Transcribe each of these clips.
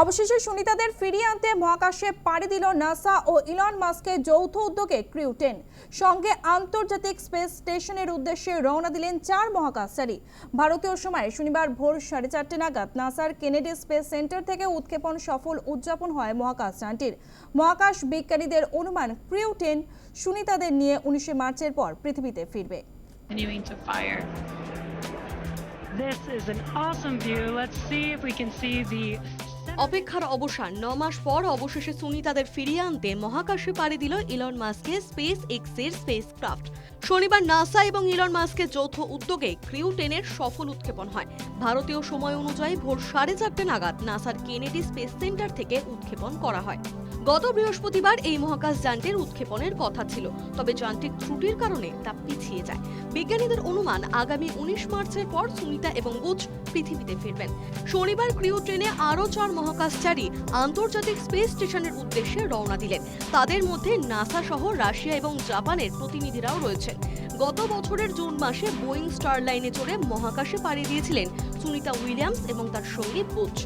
অবশেষে সুনিতাদের ফিরিয়ে আনতে মহাকাশে পাড়ি দিল নাসা ও ইলন মাস্কের যৌথ উদ্যোগে ক্রিউ টেন সঙ্গে আন্তর্জাতিক স্পেস স্টেশনের উদ্দেশ্যে রওনা দিলেন চার মহাকাশচারী ভারতীয় সময় শনিবার ভোর সাড়ে চারটে নাগাদ নাসার কেনেডি স্পেস সেন্টার থেকে উৎক্ষেপণ সফল উদযাপন হয় মহাকাশযানটির মহাকাশ বিজ্ঞানীদের অনুমান ক্রিউ টেন সুনিতাদের নিয়ে উনিশে মার্চের পর পৃথিবীতে ফিরবে. This is an awesome view. Let's see if we can see the অপেক্ষার অবসান। ন মাস পর অবশেষে সুনিতাদের ফিরিয়ে আনতে মহাকাশে পাড়ি দিল ইলন মাস্কের স্পেস এক্সের স্পেস ক্রাফট শনিবার নাসা এবং ইলন মাস্কের যৌথ উদ্যোগে ক্রিউ টেনের সফল উৎক্ষেপণ হয়। ভারতীয় সময় অনুযায়ী ভোর সাড়ে চারটে নাগাদ নাসার কেনেডি স্পেস সেন্টার থেকে উৎক্ষেপণ করা হয়। গত বৃহস্পতিবার এই মহাকাশ যানটির উৎক্ষেপণের কথা ছিল, তবে যান্ত্রিক ত্রুটির কারণে তা পিছিয়ে যায়। বিজ্ঞানীদের অনুমান আগামী উনিশ মার্চের পর সুনিতা এবং বুচ পৃথিবীতে ফিরবেন। শনিবার ক্রিউ ট্রেনে আরও চার মহাকাশচারী আন্তর্জাতিক স্পেস স্টেশনের উদ্দেশ্যে রওনা দিলেন। তাদের মধ্যে নাসা সহ রাশিয়া এবং জাপানের প্রতিনিধিরাও রয়েছেন। গত বছরের জুন মাসে বোয়িং স্টার লাইনে চড়ে মহাকাশে পাড়ি দিয়েছিলেন সুনিতা উইলিয়ামস এবং তার সঙ্গী বুচ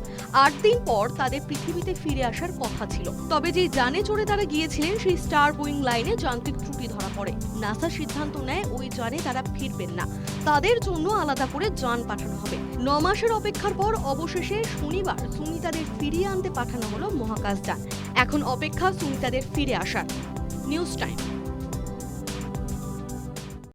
আট দিন পর তাদের পৃথিবীতে ফিরে আসার কথা ছিল। তবে যে যানে চড়ে তারা গিয়েছিলেন, সেই স্টার বোয়িং লাইনে যান্ত্রিক ত্রুটি ধরা পড়ে। নাসা সিদ্ধান্ত নেয় ওই যানে তারা ফিরবেন না। তাদের জন্য আলাদা করে যান পাঠানো হবে। ন মাসের অপেক্ষার পর অবশেষে শনিবার সুনিতাদের ফিরিয়ে আনতে পাঠানো হলো মহাকাশ যান এখন অপেক্ষা সুনিতাদের ফিরে আসার। News time.